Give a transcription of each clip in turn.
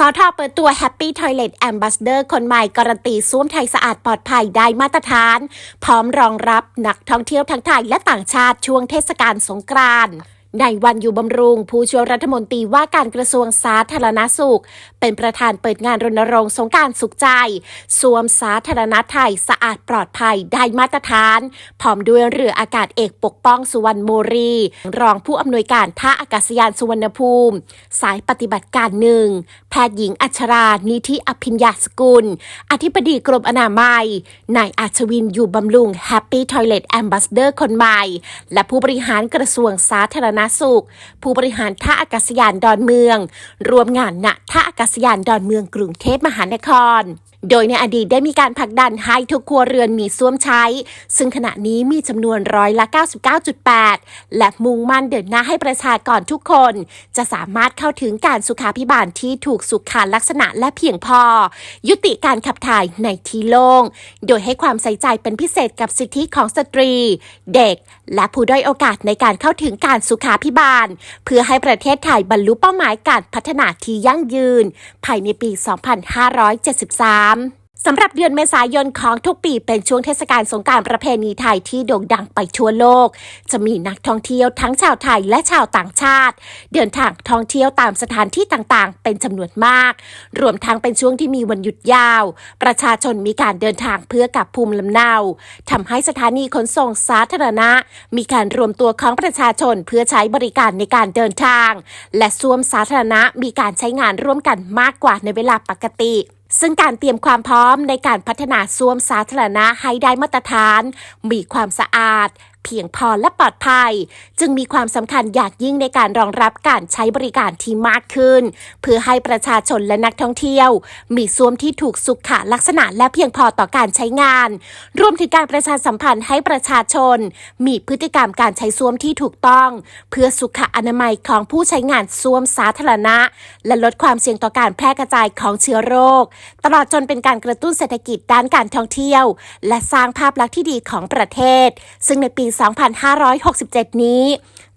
สอทเปิดตัว Happy Toilet Ambassador คนใหม่การันตีส้วมไทยสะอาดปลอดภัยได้มาตรฐาน พร้อมรองรับนักท่องเที่ยวทั้งไทยและต่างชาติช่วงเทศกาลสงกรานต์ ในวันอยู่บำรุง ผู้ช่วยรัฐมนตรีว่าการกระทรวงสาธารณสุข เป็นประธานเปิดงานรณรงค์สงการสุขใจ สวมสาธารณไทยสะอาดปลอดภัยได้มาตรฐาน พร้อมด้วยเรืออากาศเอกปกป้องสุวรรณโมรี รองผู้อำนวยการท่าอากาศยานสุวรรณภูมิ สายปฏิบัติการหนึ่งแพทย์หญิงอัชรา นิธิอภิญญาสกุล อธิบดีกรมอนามัยนายอาชวินอยู่บำรุง Happy Toilet Ambassador คนใหม่ และผู้บริหารกระทรวงสาธารณสุข ผู้บริหารท่าอากาศยานดอนเมือง รวมงานณท่าอากาศยานดอนเมืองกรุงเทพมหานคร โดยในอดีตได้มีการผลักดันให้ทุกครัวเรือนมีส้วมใช้ ซึ่งขณะนี้มีจำนวนร้อยละ 99.8 และมุ่งมั่นเดินหน้าให้ประชากรทุกคน จะสามารถเข้าถึงการสุขาพิบาลที่ถูกสุขาลักษณะและเพียงพอ ยุติการขับถ่ายในที่โล่ง โดยให้ความใส่ใจเป็นพิเศษกับสิทธิของสตรี เด็ก และผู้ด้อยโอกาสในการเข้าถึงการสุขาพิบาล เพื่อให้ประเทศไทยบรรลุเป้าหมายการพัฒนาที่ยั่งยืน ภายในปี 2573สำหรับเดือนเมษายนของทุกปีเป็นช่วงเทศกาลสงการประเพณีไทยที่โด่งดังไปทั่วโลก จะมีนักท่องเที่ยวทั้งชาวไทยและชาวต่างชาติ เดินทางท่องเที่ยวตามสถานที่ต่างๆ เป็นจำนวนมาก รวมทั้งเป็นช่วงที่มีวันหยุดยาว ประชาชนมีการเดินทางเพื่อกลับภูมิลำเนาทำให้สถานีขนส่งสาธารณะ มีการรวมตัวของประชาชนเพื่อใช้บริการในการเดินทาง และส้วมสาธารณะมีการใช้งานร่วมกันมากกว่าในเวลาปกติ ซึ่งการเตรียมความพร้อมในการพัฒนาส้วมสาธารณะให้ได้มาตรฐาน มีความสะอาด เพียงพอและปลอดภัย จึงมีความสำคัญอย่างยิ่งในการรองรับการใช้บริการที่มากขึ้น เพื่อให้ประชาชนและนักท่องเที่ยว มีส้วมที่ถูกสุขลักษณะและเพียงพอต่อการใช้งาน รวมถึงการประชาสัมพันธ์ให้ประชาชน มีพฤติกรรมการใช้ส้วมที่ถูกต้อง เพื่อสุขอนามัยของผู้ใช้งานส้วมสาธารณะ และลดความเสี่ยงต่อการแพร่กระจายของเชื้อโรค ตลอดจนเป็นการกระตุ้นเศรษฐกิจด้านการท่องเที่ยว และสร้างภาพลักษณ์ที่ดีของประเทศ ซึ่งในปี2567 นี้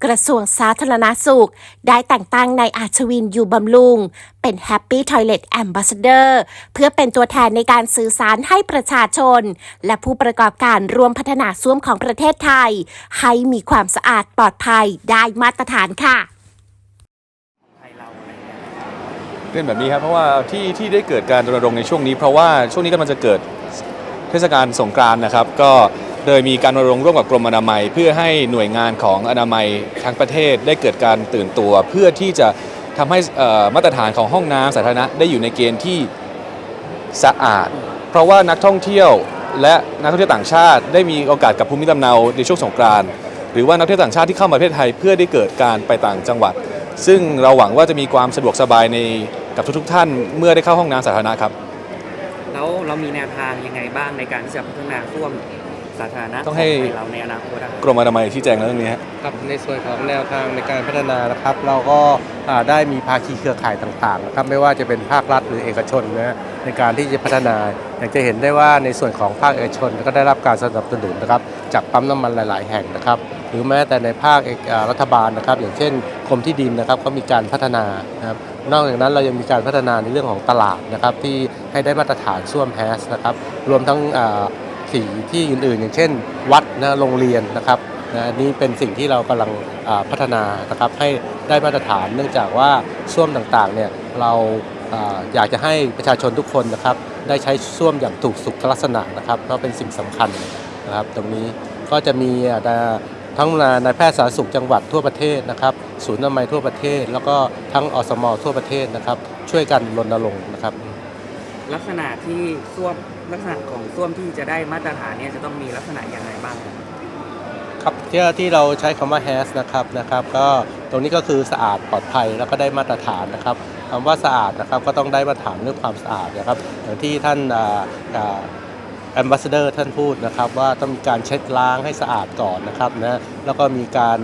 กระทรวงสาธารณาสุข ได้แต่งตั้งนายอาชวินอยู่บำรุง เป็น Happy Toilet Ambassador เพื่อเป็นตัวแทนในการสื่อสารให้ประชาชน และผู้ประกอบการร่วมพัฒนาส้วมของประเทศไทย ให้มีความสะอาดปลอดภัยได้มาตรฐานค่ะเรื่องแบบนี้ครับเพราะว่าที่ที่ได้เกิดการรณรงค์ในช่วงนี้ เพราะว่าช่วงนี้กำลังจะเกิดเทศกาลสงกรานต์นะครับ ก็ เลยมีการรณรงค์ร่วมกับกรมอนามัย เพื่อให้หน่วยงานของอนามัยทั้งประเทศได้เกิดการตื่นตัว เพื่อที่จะทำให้เอ่อมาตรฐานของห้องน้ำสาธารณะได้อยู่ในเกณฑ์ที่สะอาด เพราะว่านักท่องเที่ยวและนักท่องเที่ยวต่างชาติ ได้มีโอกาสกับภูมิลำเนาในช่วงสงกรานต์หรือว่านักท่องเที่ยวต่างชาติที่เข้ามาประเทศไทยเพื่อได้เกิดการไปต่างจังหวัด ซึ่งเราหวังว่าจะมีความสะดวกสบายในกับทุกๆท่าน เมื่อได้เข้าห้องน้ำสาธารณะครับ แล้วเรามีแนวทางยังไงบ้างในการที่จะพัฒนาส้วม สาธารณะต้องให้ ขไทยเราในอนาคตอะครับ กรมอนามัยชี้แจงเรื่องนี้ฮะ ครับในส่วนของแนวทางในการพัฒนานะครับ เราก็อ่าได้มีภาคีเครือข่ายต่างๆนะครับไม่ว่าจะเป็นภาครัฐหรือเอกชนนะฮะในการที่จะพัฒนาอย่างจะเห็นได้ว่าในส่วนของภาคเอกชนก็ได้รับการสนับสนุนนะครับจากปั๊มน้ำมันหลาย ๆ แห่งนะครับ หรือแม้แต่ในภาคเอกอ่ารัฐบาลนะครับ อย่างเช่นกรมที่ดินนะครับก็มีการพัฒนานะครับนอกจากนั้นเรายังมีการพัฒนาในเรื่องของตลาดนะครับที่ให้ได้มาตรฐานส้วมแฮสนะครับรวมทั้งอ่า สิ่งที่อื่น ๆ อย่างเช่น วัดนะโรงเรียนนะครับนะอันนี้เป็นสิ่งที่เรากำลังพัฒนานะครับให้ได้มาตรฐานเนื่องจากว่าส้วมต่างๆเนี่ยเราอาอยากจะให้ประชาชนทุกคนนะครับ ได้ใช้ส้วมอย่างถูกสุขลักษณะนะครับเพราะเป็นสิ่งสำคัญนะครับ ตรงนี้ก็จะมีอ่ทั้งนายแพทย์สาธารณสุขจังหวัดทั่วประเทศนะครับ ศูนย์อนามัยทั่วประเทศ แล้วก็ทั้งอสมทั่วประเทศนะครับ ช่วยกันรณรงค์นะครับ ลักษณะที่ส้วมลักษณะของส้วมที่จะได้มาตรฐานเนี่ยจะต้องมีลักษณะอย่างไรบ้างครับครับที่ที่เราใช้คำว่า has นะครับนะครับก็ตรงนี้ก็คือสะอาดปลอดภัยแล้วก็ได้มาตรฐานนะครับคำว่าสะอาดนะครับก็ต้องได้มาตรฐานเรื่องความสะอาดนะครับอย่างที่ท่านอ่าอ่า แอมบาสเดอร์ท่านพูดนะครับว่าต้องมีการเช็ดล้างให้สะอาดก่อนนะครับนะแล้วก็มีการ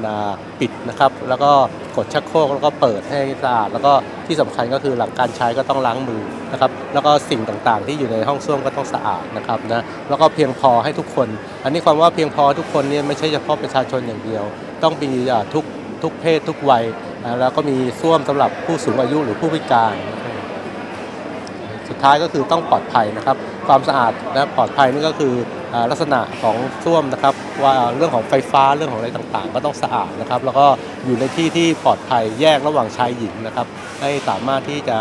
ปิดนะครับ แล้วก็กดชักโครกแล้วก็เปิดให้สะอาด แล้วก็ที่สำคัญก็คือหลังการใช้ก็ต้องล้างมือนะครับแล้วก็สิ่งต่างๆ ที่อยู่ในห้องส้วมก็ต้องสะอาดนะครับนะแล้วก็เพียงพอให้ทุกคน อันนี้ความว่าเพียงพอทุกคนเนี่ยไม่ใช่เฉพาะประชาชนอย่างเดียว ต้องมีทุกทุกเพศทุกวัยแล้วก็มีส้วมสำหรับผู้สูงอายุหรือผู้พิการนะ สุดท้ายก็คือต้องปลอดภัยนะครับ ความสะอาดและปลอดภัยนี่ก็คือลักษณะของส้วมนะครับ ว่าเรื่องของไฟฟ้าเรื่องของอะไรต่างๆ ก็ต้องสะอาดนะครับ แล้วก็อยู่ในที่ที่ปลอดภัยแยกระหว่างชายหญิงนะครับให้สามารถที่จะ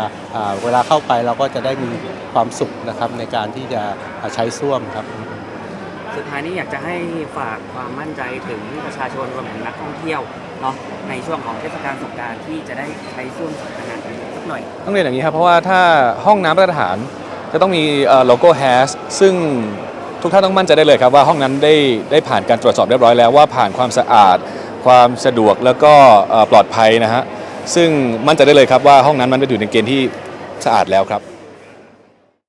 เวลาเข้าไปเราก็จะได้มีความสุขนะครับในการที่จะใช้ส้วมครับสุดท้ายนี้อยากจะให้ฝากความมั่นใจถึงประชาชนรวมถึงนักท่องเที่ยวเนาะในช่วงของเทศกาลสงกรารที่จะได้ใช้ส้วมสาธารณะสัก หน่อย ต้องเรียนอย่างนี้ครับ เพราะว่าถ้าห้องน้ำมาตรฐานจะต้องมีโลโก้ HAS ซึ่งทุกท่านต้องมั่นใจได้เลยครับว่าห้องนั้นได้ได้ผ่านการตรวจสอบเรียบร้อยแล้วว่าผ่านความสะอาด ความสะดวกแล้วก็ปลอดภัยนะฮะซึ่งมั่นใจได้เลยครับว่าห้องนั้นมันจะอยู่ในเกณฑ์ที่สะอาดแล้วครับ